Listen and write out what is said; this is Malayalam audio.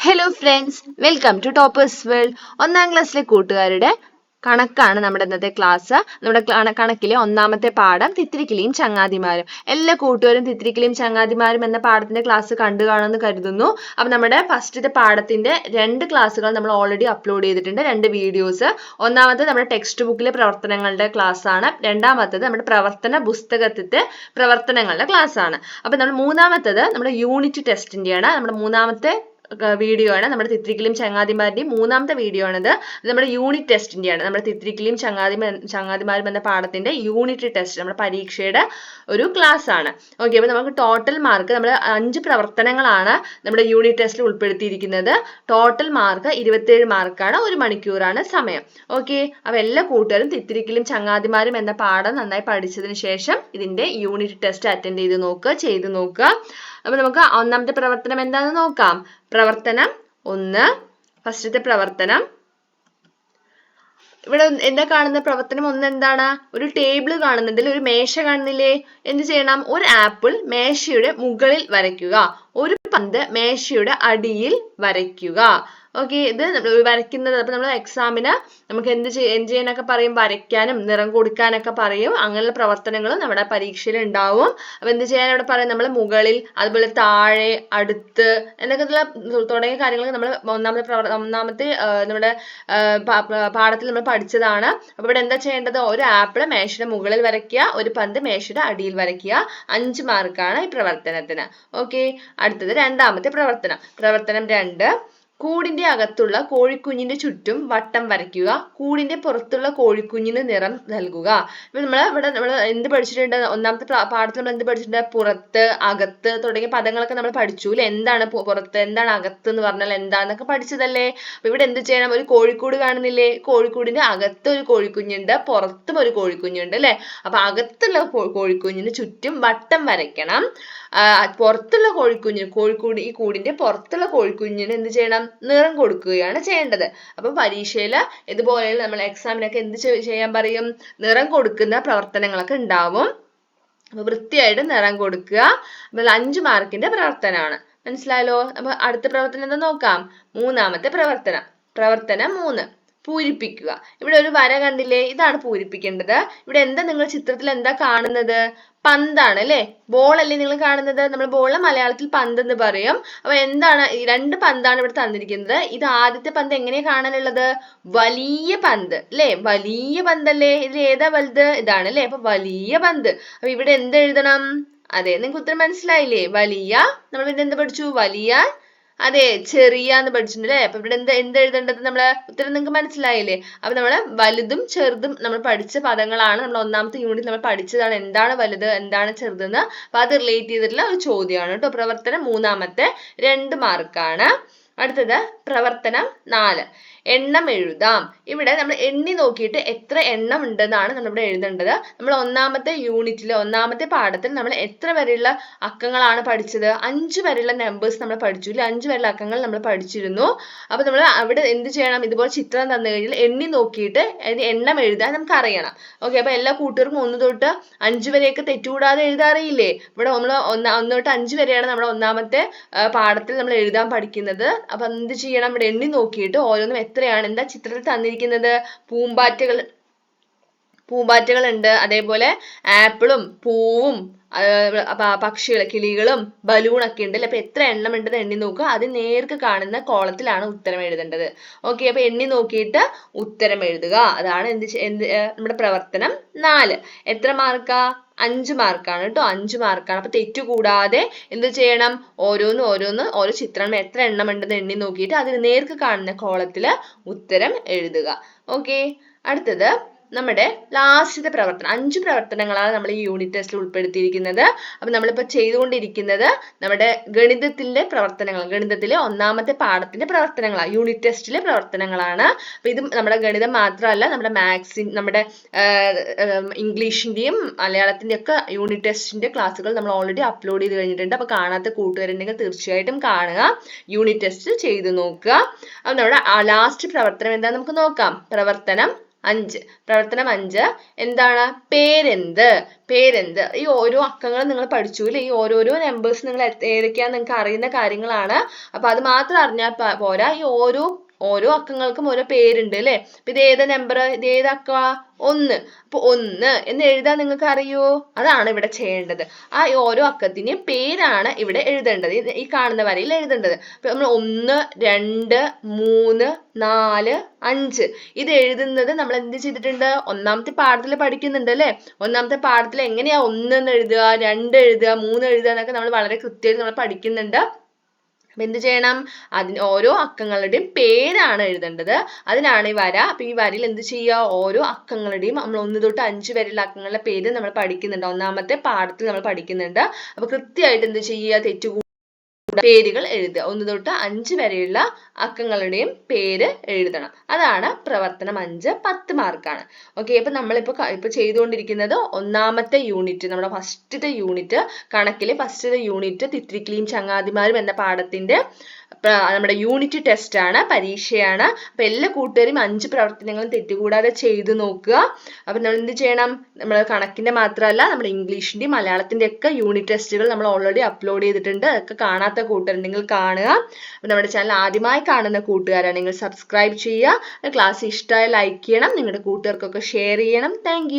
Hello friends welcome to toppers world ഒന്നാം ക്ലാസ്സിലെ കൂട്ടുകാരുടെ കണക്കാണ് നമ്മുടെ ഇന്നത്തെ ക്ലാസ് നമ്മുടെ കണ- കണക്കിലെ ഒന്നാമത്തെ പാഠം തിത്തിരിക്കിളിയും ചങ്ങാതിമാരും. എല്ലാ കൂട്ടുകാരും തിത്തിരിക്കിളിയും ചങ്ങാതിമാരും എന്ന പാഠത്തിന്റെ ക്ലാസ് കണ്ടു കാണുമെന്ന് കരുതുന്നു. അപ്പം നമ്മുടെ ഫസ്റ്റത്തെ പാഠത്തിന്റെ രണ്ട് ക്ലാസ്സുകൾ നമ്മൾ ഓൾറെഡി അപ്ലോഡ് ചെയ്തിട്ടുണ്ട്. രണ്ട് വീഡിയോസ് ഒന്നാമത്തെ നമ്മുടെ ടെക്സ്റ്റ് ബുക്കിലെ പ്രവർത്തനങ്ങളുടെ ക്ലാസ് ആണ്. രണ്ടാമത്തത് നമ്മുടെ പ്രവർത്തന പുസ്തകത്തിലെ പ്രവർത്തനങ്ങളുടെ ക്ലാസ് ആണ്. അപ്പം നമ്മൾ മൂന്നാമത്തത് നമ്മുടെ യൂണിറ്റ് ടെസ്റ്റിന്റെയാണ് നമ്മുടെ മൂന്നാമത്തെ വീഡിയോ ആണ് നമ്മുടെ തിത്രിക്കിലും ചങ്ങാതിമാരുടെയും മൂന്നാമത്തെ വീഡിയോ ആണിത് നമ്മുടെ യൂണിറ്റ് ടെസ്റ്റിന്റെയാണ് നമ്മുടെ തിത്രിക്കിലും ചങ്ങാതി ചങ്ങാതിമാരും എന്ന പാഠത്തിന്റെ യൂണിറ്റ് ടെസ്റ്റ് നമ്മുടെ പരീക്ഷയുടെ ഒരു ക്ലാസ് ആണ്. ഓക്കെ അപ്പോൾ നമുക്ക് ടോട്ടൽ മാർക്ക് നമ്മൾ അഞ്ച് പ്രവർത്തനങ്ങളാണ് നമ്മുടെ യൂണിറ്റ് ടെസ്റ്റിൽ ഉൾപ്പെടുത്തിയിരിക്കുന്നത്. ടോട്ടൽ മാർക്ക് ഇരുപത്തേഴ് മാർക്കാണ് ഒരു മണിക്കൂറാണ് സമയം. ഓക്കെ അപ്പോൾ എല്ലാ കൂട്ടുകാരും തിത്തിരിക്കലും ചങ്ങാതിമാരും എന്ന പാഠം നന്നായി പഠിച്ചതിന് ശേഷം ഇതിന്റെ യൂണിറ്റ് ടെസ്റ്റ് അറ്റൻഡ് ചെയ്ത് നോക്കുക ചെയ്തു നോക്കുക. അപ്പൊ നമുക്ക് ഒന്നാമത്തെ പ്രവർത്തനം എന്താണെന്ന് നോക്കാം. പ്രവർത്തനം ഒന്ന് ഫസ്റ്റത്തെ പ്രവർത്തനം. ഇവിടെ എന്താ കാണുന്ന പ്രവർത്തനം ഒന്ന് എന്താണ്? ഒരു ടേബിൾ കാണുന്നതിൽ ഒരു മേശ കാണുന്നില്ലേ? എന്ത് ചെയ്യണം? ഒരു ആപ്പിൾ മേശയുടെ മുകളിൽ വരയ്ക്കുക. ഒരു പന്ത് മേശയുടെ അടിയിൽ വരയ്ക്കുക. ഓക്കെ ഇത് നമ്മൾ വരയ്ക്കുന്നത് അപ്പൊ നമ്മൾ എക്സാമിന് നമുക്ക് എന്ത് ചെയ്യ എന്ത് ചെയ്യാനൊക്കെ പറയും? വരയ്ക്കാനും നിറം കൊടുക്കാനൊക്കെ പറയും. അങ്ങനെയുള്ള പ്രവർത്തനങ്ങൾ നമ്മുടെ പരീക്ഷയിൽ ഉണ്ടാവും. അപ്പൊ എന്ത് ചെയ്യാൻ ഇവിടെ പറയും നമ്മൾ മുകളിൽ അതുപോലെ താഴെ അടുത്ത് എന്നൊക്കെ തുടങ്ങിയ കാര്യങ്ങൾ നമ്മൾ ഒന്നാമത്തെ പ്രവർ ഒന്നാമത്തെ നമ്മുടെ പാഠത്തിൽ നമ്മൾ പഠിച്ചതാണ്. അപ്പൊ ഇവിടെ എന്താ ചെയ്യേണ്ടത്? ഒരു ആപ്പിൾ മേശയുടെ മുകളിൽ വരയ്ക്കുക ഒരു പന്ത് മേശയുടെ അടിയിൽ വരയ്ക്കുക. അഞ്ച് മാർക്കാണ് ഈ പ്രവർത്തനത്തിന്. ഓക്കെ അടുത്തത് രണ്ടാമത്തെ പ്രവർത്തനം. പ്രവർത്തനം രണ്ട്. കൂടിന്റെ അകത്തുള്ള കോഴിക്കുഞ്ഞിന്റെ ചുറ്റും വട്ടം വരയ്ക്കുക. കൂടിന്റെ പുറത്തുള്ള കോഴിക്കുഞ്ഞിന് നിറം നൽകുക. ഇപ്പൊ നമ്മൾ ഇവിടെ നമ്മൾ എന്ത് പഠിച്ചിട്ടുണ്ട്? ഒന്നാമത്തെ പാഠത്തിൽ നമ്മൾ എന്ത് പഠിച്ചിട്ടുണ്ട്? പുറത്ത് അകത്ത് തുടങ്ങിയ പദങ്ങളൊക്കെ നമ്മൾ പഠിച്ചു അല്ലെ? എന്താണ് പുറത്ത് എന്താണ് അകത്ത് എന്ന് പറഞ്ഞാൽ എന്താന്നൊക്കെ പഠിച്ചതല്ലേ? അപ്പൊ ഇവിടെ എന്ത് ചെയ്യണം? ഒരു കോഴിക്കൂട് കാണുന്നില്ലേ? കോഴിക്കൂടിന്റെ അകത്ത് ഒരു കോഴിക്കുഞ്ഞുണ്ട് പുറത്തും ഒരു കോഴിക്കുഞ്ഞുണ്ട് അല്ലെ? അപ്പൊ അകത്തുള്ള കോഴിക്കുഞ്ഞിന് ചുറ്റും വട്ടം വരയ്ക്കണം. പുറത്തുള്ള കോഴിക്കുഞ്ഞിന് കോഴിക്കൂട് ഈ കൂടിന്റെ പുറത്തുള്ള കോഴിക്കുഞ്ഞിന് എന്ത് ചെയ്യണം? നിറം കൊടുക്കുകയാണ് ചെയ്യേണ്ടത്. അപ്പൊ പരീക്ഷയിൽ ഇതുപോലെ നമ്മൾ എക്സാമിനൊക്കെ എന്ത് ചെയ്- ചെയ്യാൻ പറയും? നിറം കൊടുക്കുന്ന പ്രവർത്തനങ്ങളൊക്കെ ഉണ്ടാവും. അപ്പൊ വൃത്തിയായിട്ട് നിറം കൊടുക്കുക. അപ്പോൾ അഞ്ച് മാർക്കിന്റെ പ്രവർത്തനമാണ്. മനസ്സിലായല്ലോ? അപ്പൊ അടുത്ത പ്രവർത്തനം എന്താ നോക്കാം? മൂന്നാമത്തെ പ്രവർത്തനം. പ്രവർത്തനം മൂന്ന്. പൂരിപ്പിക്കുക. ഇവിടെ ഒരു വര കണ്ടില്ലേ? ഇതാണ് പൂരിപ്പിക്കേണ്ടത്. ഇവിടെ എന്താ നിങ്ങൾ ചിത്രത്തിൽ എന്താ കാണുന്നത്? പന്താണ് അല്ലേ? ബോൾ അല്ലേ നിങ്ങൾ കാണുന്നത്? നമ്മൾ ബോളിനെ മലയാളത്തിൽ പന്ത് എന്ന് പറയും. അപ്പൊ എന്താണ് രണ്ട് പന്താണ് ഇവിടെ തന്നിരിക്കുന്നത്? ഇത് ആദ്യത്തെ പന്ത് എങ്ങനെയാ കാണാനുള്ളത്? വലിയ പന്ത് അല്ലേ? വലിയ പന്തല്ലേ? ഇതിൽ ഏതാ വലുത്? ഇതാണ് അല്ലേ? അപ്പൊ വലിയ പന്ത്. അപ്പൊ ഇവിടെ എന്ത് എഴുതണം? അതെ നിങ്ങൾക്ക് ഉത്തരം മനസ്സിലായില്ലേ? വലിയ. നമ്മൾ പിന്നെ എന്ത് പഠിച്ചു? വലിയ അതെ ചെറിയ എന്ന് പഠിച്ചിട്ടുണ്ട് അല്ലേ? അപ്പൊ ഇവിടെ എന്ത് എന്ത് എഴുതേണ്ടത് നമ്മൾ? ഉത്തരം നിങ്ങൾക്ക് മനസ്സിലായില്ലേ? അപ്പൊ നമ്മൾ വലുതും ചെറുതും നമ്മൾ പഠിച്ച പദങ്ങളാണ് നമ്മൾ ഒന്നാമത്തെ യൂണിറ്റ് നമ്മൾ പഠിച്ചതാണ്. എന്താണ് വലുത് എന്താണ് ചെറുത് എന്ന് അപ്പൊ അത് റിലേറ്റ് ചെയ്തിട്ടുള്ള ഒരു ചോദ്യമാണ് കേട്ടോ. പ്രവർത്തനം മൂന്നാമത്തെ രണ്ട് മാർക്കാണ് അടുത്തത് പ്രവർത്തനം നാല്. എണ്ണം എഴുതാം. ഇവിടെ നമ്മൾ എണ്ണി നോക്കിയിട്ട് എത്ര എണ്ണം ഉണ്ടെന്നാണ് നമ്മൾ ഇവിടെ എഴുതേണ്ടത്. നമ്മൾ ഒന്നാമത്തെ യൂണിറ്റിൽ ഒന്നാമത്തെ പാഠത്തിൽ നമ്മൾ എത്ര വരെയുള്ള അക്കങ്ങളാണ് പഠിച്ചത്? അഞ്ച് വരെയുള്ള നമ്പേഴ്സ് നമ്മൾ പഠിച്ചു. ഇല്ല? അഞ്ച് വരെയുള്ള അക്കങ്ങൾ നമ്മൾ പഠിച്ചിരുന്നു. അപ്പൊ നമ്മൾ അവിടെ എന്ത് ചെയ്യണം? ഇതുപോലെ ചിത്രം തന്നു കഴിഞ്ഞാൽ എണ്ണി നോക്കിയിട്ട് അതിന്റെ എണ്ണം എഴുതാൻ നമുക്ക് അറിയണം. ഓക്കെ അപ്പൊ എല്ലാ കൂട്ടുകാർക്കും ഒന്ന് തൊട്ട് അഞ്ച് വരെയൊക്കെ തെറ്റുകൂടാതെ എഴുതാറിയില്ലേ ഇവിടെ നമ്മൾ ഒന്ന് ഒന്ന് തൊട്ട് അഞ്ച് വരെയാണ് നമ്മൾ ഒന്നാമത്തെ പാഠത്തിൽ നമ്മൾ എഴുതാൻ പഠിക്കുന്നത്. അപ്പൊ എന്ത് ചെയ്യണം? ഇവിടെ എണ്ണി നോക്കിയിട്ട് ഓരോന്നും എത്രയാണ് എന്താ ചിത്രത്തിൽ തന്നിരിക്കുന്നത്? പൂമ്പാറ്റകൾ ഉണ്ട് അതേപോലെ ആപ്പിളും പൂവും പക്ഷികൾ കിളികളും ബലൂണൊക്കെ ഉണ്ട്. അപ്പൊ എത്ര എണ്ണം ഉണ്ടെന്ന് എണ്ണി നോക്കുക. അത് നേർക്ക് കാണുന്ന കോളത്തിലാണ് ഉത്തരം എഴുതേണ്ടത്. ഓക്കെ അപ്പൊ എണ്ണി നോക്കിയിട്ട് ഉത്തരം എഴുതുക. അതാണ് എന്ത് എന്ത് നമ്മുടെ പ്രവർത്തനം നാല്. എത്ര മാർക്കാ? അഞ്ച് മാർക്കാണ് കേട്ടോ അഞ്ച് മാർക്കാണ്. അപ്പൊ തെറ്റ് കൂടാതെ എന്ത് ചെയ്യണം? ഓരോന്ന് ഓരോന്ന് ഓരോ ചിത്രം എത്ര എണ്ണം ഉണ്ടെന്ന് എണ്ണി നോക്കിയിട്ട് അതിന് നേർക്ക് കാണുന്ന കോളത്തിൽ ഉത്തരം എഴുതുക. ഓക്കെ അടുത്തത് നമ്മുടെ ലാസ്റ്റത്തെ പ്രവർത്തനം അഞ്ച് പ്രവർത്തനങ്ങളാണ് നമ്മൾ ഈ യൂണിറ്റ് ടെസ്റ്റിൽ ഉൾപ്പെടുത്തിയിരിക്കുന്നത്. അപ്പൊ നമ്മളിപ്പോൾ ചെയ്തുകൊണ്ടിരിക്കുന്നത് നമ്മുടെ ഗണിതത്തിലെ പ്രവർത്തനങ്ങൾ ഗണിതത്തിലെ ഒന്നാമത്തെ പാഠത്തിന്റെ പ്രവർത്തനങ്ങളാണ് യൂണിറ്റ് ടെസ്റ്റിലെ പ്രവർത്തനങ്ങളാണ്. അപ്പൊ ഇത് നമ്മുടെ ഗണിതം മാത്രമല്ല നമ്മുടെ മാത്സിൻ നമ്മുടെ ഇംഗ്ലീഷിന്റെയും മലയാളത്തിന്റെയും ഒക്കെ യൂണിറ്റ് ടെസ്റ്റിന്റെ ക്ലാസ്സുകൾ നമ്മൾ ഓൾറെഡി അപ്ലോഡ് ചെയ്ത് കഴിഞ്ഞിട്ടുണ്ട്. അപ്പൊ കാണാത്ത കൂട്ടുകാരുണ്ടെങ്കിൽ തീർച്ചയായിട്ടും കാണുക യൂണിറ്റ് ടെസ്റ്റ് ചെയ്ത് നോക്കുക. അപ്പൊ നമ്മുടെ ലാസ്റ്റ് പ്രവർത്തനം എന്താ നമുക്ക് നോക്കാം. പ്രവർത്തനം അഞ്ച്. പ്രവർത്തനം അഞ്ച്. എന്താണ്? പേരെന്ത്? പേരെന്ത്? ഈ ഓരോ അക്കങ്ങളും നിങ്ങൾ പഠിച്ചു അല്ലെ? ഈ ഓരോരോ നമ്പേഴ്സ് നിങ്ങൾ ഏതൊക്കെയാണെന്ന് നിങ്ങൾക്ക് അറിയുന്ന കാര്യങ്ങളാണ്. അപ്പൊ അത് മാത്രം അറിഞ്ഞാൽ പോരാ. ഈ ഓരോ ഓരോ അക്കങ്ങൾക്കും ഓരോ പേരുണ്ട് അല്ലെ? അപ്പൊ ഇത് ഏതാ നമ്പർ ഇത് ഏത് അക്ക? ഒന്ന്. അപ്പൊ ഒന്ന് എന്ന് എഴുതാൻ നിങ്ങൾക്ക് അറിയോ? അതാണ് ഇവിടെ ചെയ്യേണ്ടത്. ആ ഓരോ അക്കത്തിന്റെയും പേരാണ് ഇവിടെ എഴുതേണ്ടത്. ഈ കാണുന്ന വരയിൽ എഴുതേണ്ടത്. അപ്പൊ നമ്മൾ ഒന്ന് രണ്ട് മൂന്ന് നാല് അഞ്ച്. ഇത് എഴുതുന്നത് നമ്മൾ എന്ത് ചെയ്തിട്ടുണ്ട്? ഒന്നാമത്തെ പാഠത്തിൽ പഠിക്കുന്നുണ്ട് അല്ലെ? ഒന്നാമത്തെ പാഠത്തിൽ എങ്ങനെയാ ഒന്ന് എന്ന് എഴുതുക രണ്ട് എഴുതുക മൂന്ന് എഴുതുക എന്നൊക്കെ നമ്മൾ വളരെ കൃത്യമായിട്ട് നമ്മൾ പഠിക്കുന്നുണ്ട്. അപ്പൊ എന്ത് ചെയ്യണം? അതിന് ഓരോ അക്കങ്ങളുടെയും പേരാണ് എഴുതേണ്ടത്. അതിനാണ് ഈ വര. അപ്പൊ ഈ വരയിൽ എന്ത് ചെയ്യുക? ഓരോ അക്കങ്ങളുടെയും നമ്മൾ ഒന്ന് തൊട്ട് അഞ്ച് വരെയുള്ള അക്കങ്ങളുടെ പേര് നമ്മൾ പഠിക്കുന്നുണ്ട്. ഒന്നാമത്തെ പാഠത്തിൽ നമ്മൾ പഠിക്കുന്നുണ്ട്. അപ്പൊ കൃത്യമായിട്ട് എന്ത് ചെയ്യുക? തെറ്റുകൂടാതെ പേരുകൾ എഴുതുക. ഒന്ന് തൊട്ട് അഞ്ച് വരെയുള്ള അക്കങ്ങളുടെയും പേര് എഴുതണം. അതാണ് പ്രവർത്തനം അഞ്ച് പത്ത് മാർക്കാണ്. ഓക്കെ ഇപ്പൊ നമ്മളിപ്പോ ഇപ്പൊ ചെയ്തുകൊണ്ടിരിക്കുന്നത് ഒന്നാമത്തെ യൂണിറ്റ് നമ്മുടെ ഫസ്റ്റത്തെ യൂണിറ്റ് കണക്കിലെ ഫസ്റ്റത്തെ യൂണിറ്റ് തിത്രിക്കിളിയും ചങ്ങാതിമാരും എന്ന പാഠത്തിന്റെ നമ്മുടെ യൂണിറ്റ് ടെസ്റ്റ് ആണ് പരീക്ഷയാണ്. അപ്പൊ എല്ലാ കൂട്ടുകാരും അഞ്ച് പ്രവർത്തനങ്ങളും തെറ്റുകൂടാതെ ചെയ്തു നോക്കുക. അപ്പൊ നമ്മൾ എന്ത് ചെയ്യണം? നമ്മൾ കണക്കിന്റെ മാത്രമല്ല നമ്മുടെ ഇംഗ്ലീഷിന്റെയും മലയാളത്തിന്റെ ഒക്കെ യൂണിറ്റ് ടെസ്റ്റുകൾ നമ്മൾ ഓൾറെഡി അപ്ലോഡ് ചെയ്തിട്ടുണ്ട്. അതൊക്കെ കാണാത്ത കൂട്ടുകാരുണ്ടെങ്കിൽ കാണുക. അപ്പൊ നമ്മുടെ ചാനൽ ആദ്യമായി കാണുന്ന കൂട്ടുകാരാണെങ്കിൽ സബ്സ്ക്രൈബ് ചെയ്യുക. ക്ലാസ് ഇഷ്ടമായ ലൈക്ക് ചെയ്യണം. നിങ്ങളുടെ കൂട്ടുകാർക്കൊക്കെ ഷെയർ ചെയ്യണം. താങ്ക്